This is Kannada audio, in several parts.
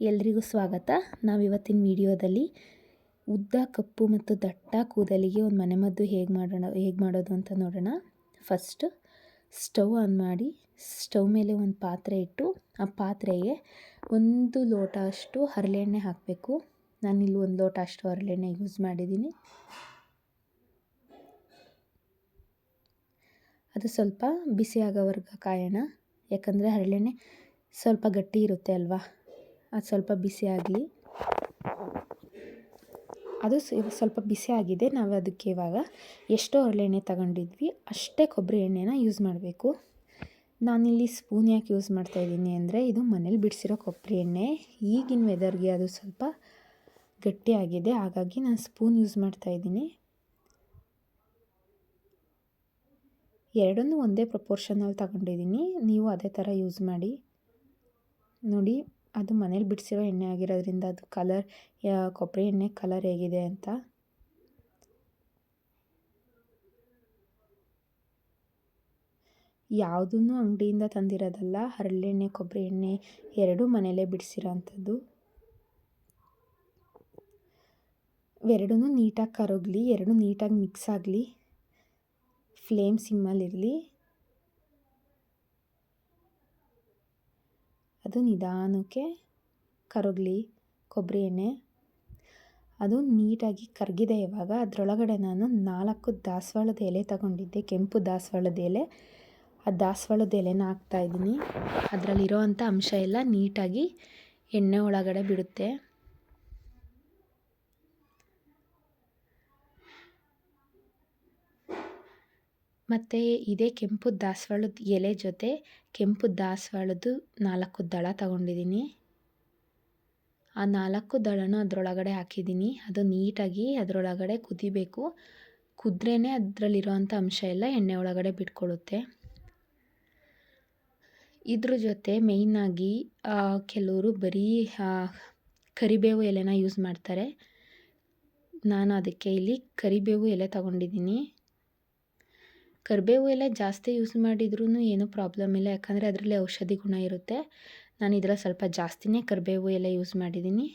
ಎಲ್ರಿಗೂ ಸ್ವಾಗತ. ನಾವು ಇವತ್ತಿನ ವಿಡಿಯೋದಲ್ಲಿ ಉದ್ದ, ಕಪ್ಪು ಮತ್ತು ದಟ್ಟ ಕೂದಲಿಗೆ ಒಂದು ಮನೆಮದ್ದು ಹೇಗೆ ಮಾಡೋಣ, ಹೇಗೆ ಮಾಡೋದು ಅಂತ ನೋಡೋಣ. ಫಸ್ಟ್ ಸ್ಟವ್ ಆನ್ ಮಾಡಿ ಸ್ಟವ್ ಮೇಲೆ ಒಂದು ಪಾತ್ರೆ ಇಟ್ಟು, ಆ ಪಾತ್ರೆಗೆ ಒಂದು ಲೋಟ ಅಷ್ಟು ಹರಳೆಣ್ಣೆ ಹಾಕಬೇಕು. ನಾನು ಇಲ್ಲಿ ಒಂದು ಲೋಟ ಅಷ್ಟು ಹರಳೆಣ್ಣೆ ಯೂಸ್ ಮಾಡಿದ್ದೀನಿ. ಅದು ಸ್ವಲ್ಪ ಬಿಸಿ ಕಾಯೋಣ. ಯಾಕಂದರೆ ಹರಳೆಣ್ಣೆ ಸ್ವಲ್ಪ ಗಟ್ಟಿ ಇರುತ್ತೆ ಅಲ್ವಾ? ಅದು ಸ್ವಲ್ಪ ಬಿಸಿ ಆಗಲಿ. ಅದು ಸ್ವಲ್ಪ ಬಿಸಿ ಆಗಿದೆ. ನಾವು ಅದಕ್ಕೆ ಇವಾಗ ಎಷ್ಟೋ ಹರಳೆಣ್ಣೆ ತಗೊಂಡಿದ್ವಿ. ಅಷ್ಟೇ ಕೊಬ್ಬರಿ ಎಣ್ಣೆನ ಯೂಸ್ ಮಾಡಬೇಕು. ನಾನಿಲ್ಲಿ ಸ್ಪೂನ್ ಯಾಕೆ ಯೂಸ್ ಮಾಡ್ತಾ ಇದ್ದೀನಿ ಅಂದರೆ ಇದು ಮನೇಲಿ ಬಿಡಿಸಿರೋ ಕೊಬ್ಬರಿ ಎಣ್ಣೆ. ಈಗಿನ ವೆದರ್ಗೆ ಅದು ಸ್ವಲ್ಪ ಗಟ್ಟಿಯಾಗಿದೆ ಹಾಗಾಗಿ ನಾನು ಸ್ಪೂನ್ ಯೂಸ್ ಮಾಡ್ತಾಯಿದ್ದೀನಿ ಎರಡನ್ನೂ ಒಂದೇ ಪ್ರಪೋರ್ಷನಲ್ಲಿ ತಗೊಂಡಿದ್ದೀನಿ. ನೀವು ಅದೇ ಥರ ಯೂಸ್ ಮಾಡಿ. ನೋಡಿ. ಅದು ಮನೇಲಿ ಬಿಡಿಸಿರೋ ಎಣ್ಣೆ ಆಗಿರೋದ್ರಿಂದ ಅದು ಕಲರ್ ಕೊಬ್ಬರಿ ಎಣ್ಣೆ ಕಲರ್ ಹೇಗಿದೆ ಅಂತ. ಯಾವುದನ್ನು ಅಂಗಡಿಯಿಂದ ತಂದಿರೋದಲ್ಲ, ಹರಳೆಣ್ಣೆ, ಕೊಬ್ಬರಿ ಎಣ್ಣೆ ಎರಡೂ ಮನೆಯಲ್ಲೇ ಬಿಡಿಸಿರೋ ಅಂಥದ್ದು ಎರಡೂ ನೀಟಾಗಿ ಕರಗಲಿ, ಎರಡು ನೀಟಾಗಿ ಮಿಕ್ಸ್ ಆಗಲಿ. ಫ್ಲೇಮ್ ಸಿಮ್ಮಲ್ಲಿರಲಿ ಅದು ನಿಧಾನಕ್ಕೆ ಕರಗಲಿ ಕೊಬ್ಬರಿ ಎಣ್ಣೆ. ಅದು ನೀಟಾಗಿ ಕರಗಿದೆ ಇವಾಗ. ಅದರೊಳಗಡೆ ನಾನು ನಾಲ್ಕು ದಾಸವಾಳದ ಎಲೆ ತಗೊಂಡಿದ್ದೆ. ಕೆಂಪು ದಾಸವಾಳದ ಎಲೆ. ಆ ದಾಸವಾಳದ ಎಲೆನ ಹಾಕ್ತಾಯಿದ್ದೀನಿ ಅದರಲ್ಲಿರೋ ಅಂಥ ಅಂಶ ಎಲ್ಲ ನೀಟಾಗಿ ಎಣ್ಣೆ ಒಳಗಡೆ ಬಿಡುತ್ತೆ. ಮತ್ತು ಇದೇ ಕೆಂಪು ದಾಸವಾಳದ ಎಲೆ ಜೊತೆ ಕೆಂಪು ದಾಸವಾಳದ್ದು ನಾಲ್ಕು ದಳ ತಗೊಂಡಿದ್ದೀನಿ ಆ ನಾಲ್ಕು ದಳನೂ ಅದರೊಳಗಡೆ ಹಾಕಿದ್ದೀನಿ ಅದು ನೀಟಾಗಿ ಅದರೊಳಗಡೆ ಕುದಿಬೇಕು. ಕುದ್ರೇ ಅದರಲ್ಲಿರೋವಂಥ ಅಂಶ ಎಲ್ಲ ಎಣ್ಣೆ ಒಳಗಡೆ ಬಿಟ್ಕೊಳ್ಳುತ್ತೆ ಇದ್ರ ಜೊತೆ ಮೇಯ್ನಾಗಿ ಕೆಲವರು ಬರೀ ಕರಿಬೇವು ಎಲೆನ ಯೂಸ್ ಮಾಡ್ತಾರೆ. ನಾನು ಅದಕ್ಕೆ ಇಲ್ಲಿ ಕರಿಬೇವು ಎಲೆ ತಗೊಂಡಿದ್ದೀನಿ ಕರಿಬೇವು ಎಲ್ಲ ಜಾಸ್ತಿ ಯೂಸ್ ಮಾಡಿದ್ರೂ ಏನೂ ಪ್ರಾಬ್ಲಮ್ ಇಲ್ಲ. ಯಾಕಂದರೆ ಅದರಲ್ಲಿ ಔಷಧಿ ಗುಣ ಇರುತ್ತೆ. ನಾನು ಇದರಲ್ಲಿ ಸ್ವಲ್ಪ ಜಾಸ್ತಿನೇ ಕರಿಬೇವು ಎಲ್ಲ ಯೂಸ್ ಮಾಡಿದ್ದೀನಿ.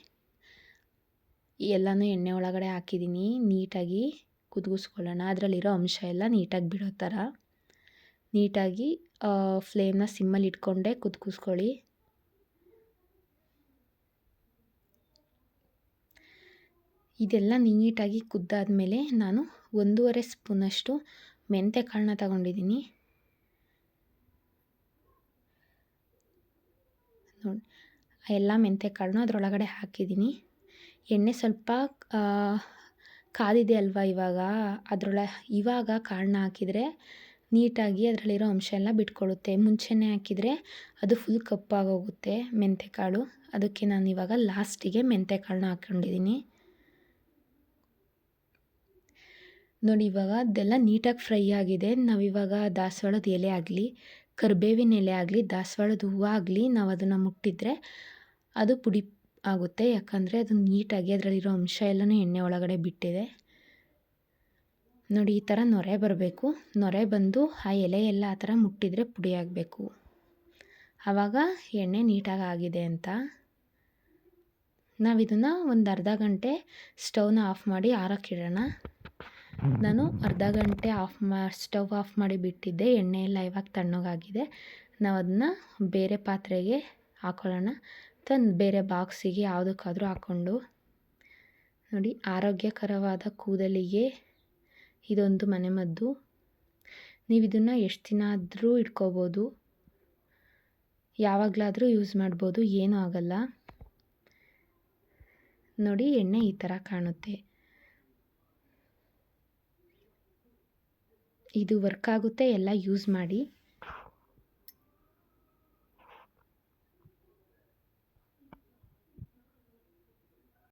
ಎಲ್ಲನೂ ಎಣ್ಣೆ ಒಳಗಡೆ ಹಾಕಿದ್ದೀನಿ. ನೀಟಾಗಿ ಕುದಿಸ್ಕೊಳ್ಳೋಣ ಅದರಲ್ಲಿರೋ ಅಂಶ ಎಲ್ಲ ನೀಟಾಗಿ ಬಿಡೋ ಥರ. ನೀಟಾಗಿ ಫ್ಲೇಮ್ನ ಸಿಮ್ಮಲ್ಲಿ ಇಟ್ಕೊಂಡೆ ಕುದಿಸ್ಕೊಳ್ಳಿ ಇದೆಲ್ಲ ನೀಟಾಗಿ ಕುದ್ದಾದಮೇಲೆ ನಾನು ಒಂದೂವರೆ ಸ್ಪೂನಷ್ಟು ಮೆಂತ್ಯ ಕಾಳನ್ನ ತಗೊಂಡಿದ್ದೀನಿ. ನೋಡಿ ಎಲ್ಲ ಮೆಂತ್ಯ ಕಾಳನ್ನ ಅದರೊಳಗಡೆ ಹಾಕಿದ್ದೀನಿ. ಎಣ್ಣೆ ಸ್ವಲ್ಪ ಕಾದಿದೆ ಅಲ್ವಾ ಇವಾಗ? ಅದರೊಳ, ಇವಾಗ ಕಾಳನ್ನ ಹಾಕಿದರೆ ನೀಟಾಗಿ ಅದರಲ್ಲಿರೋ ಅಂಶ ಎಲ್ಲ ಬಿಟ್ಕೊಳ್ಳುತ್ತೆ ಮುಂಚೆನೇ ಹಾಕಿದರೆ ಅದು ಫುಲ್ ಕಪ್ಪಾಗೋಗುತ್ತೆ ಮೆಂತೆ ಕಾಳು. ಅದಕ್ಕೆ ನಾನು ಇವಾಗ ಲಾಸ್ಟಿಗೆ ಮೆಂತ್ಯ ಕಾಳನ್ನ ಹಾಕ್ಕೊಂಡಿದ್ದೀನಿ ನೋಡಿ, ಇವಾಗ ಅದೆಲ್ಲ ನೀಟಾಗಿ ಫ್ರೈ ಆಗಿದೆ. ನಾವಿವಾಗ ದಾಸವಾಳದ ಎಲೆ ಆಗಲಿ, ಕರಿಬೇವಿನ ಎಲೆ ಆಗಲಿ, ದಾಸವಾಳದ ಹೂವು ಆಗಲಿ ನಾವು ಅದನ್ನು ಮುಟ್ಟಿದರೆ ಅದು ಪುಡಿ ಆಗುತ್ತೆ. ಯಾಕಂದರೆ ಅದು ನೀಟಾಗಿ ಅದರಲ್ಲಿರೋ ಅಂಶ ಎಲ್ಲನೂ ಎಣ್ಣೆ ಒಳಗಡೆ ಬಿಟ್ಟಿದೆ. ನೋಡಿ, ಈ ಥರ ನೊರೆ ಬರಬೇಕು. ನೊರೆ ಬಂದು ಆ ಎಲೆ ಎಲ್ಲ ಆ ಥರ ಮುಟ್ಟಿದರೆ ಪುಡಿ ಆಗಬೇಕು. ಆವಾಗ ಎಣ್ಣೆ ನೀಟಾಗಿ ಆಗಿದೆ ಅಂತ. ನಾವಿದನ್ನು ಒಂದು ಅರ್ಧ ಗಂಟೆ ಸ್ಟವ್ನ ಆಫ್ ಮಾಡಿ ಆರೋಕ್ಕಿಡೋಣ ನಾನು ಅರ್ಧ ಗಂಟೆ ಆಫ್ ಮಾ, ಸ್ಟವ್ ಆಫ್ ಮಾಡಿ ಬಿಟ್ಟಿದ್ದೆ. ಎಣ್ಣೆ ಎಲ್ಲ ಇವಾಗ ತಣ್ಣಗಾಗಿದೆ. ನಾವು ಅದನ್ನ ಬೇರೆ ಪಾತ್ರೆಗೆ ಹಾಕೊಳ್ಳೋಣ. ತಂದು ಬೇರೆ ಬಾಕ್ಸಿಗೆ ಯಾವುದಕ್ಕಾದರೂ ಹಾಕ್ಕೊಂಡು ನೋಡಿ, ಆರೋಗ್ಯಕರವಾದ ಕೂದಲಿಗೆ ಇದೊಂದು ಮನೆಮದ್ದು ನೀವು ಇದನ್ನು ಎಷ್ಟು ದಿನ ಆದರೂ ಇಟ್ಕೋಬೋದು. ಯಾವಾಗಲಾದರೂ ಯೂಸ್ ಮಾಡ್ಬೋದು. ಏನೂ ಆಗಲ್ಲ. ನೋಡಿ, ಎಣ್ಣೆ ಈ ಥರ ಕಾಣುತ್ತೆ. ಇದು ವರ್ಕ್ ಆಗುತ್ತೆ ಎಲ್ಲ ಯೂಸ್ ಮಾಡಿ.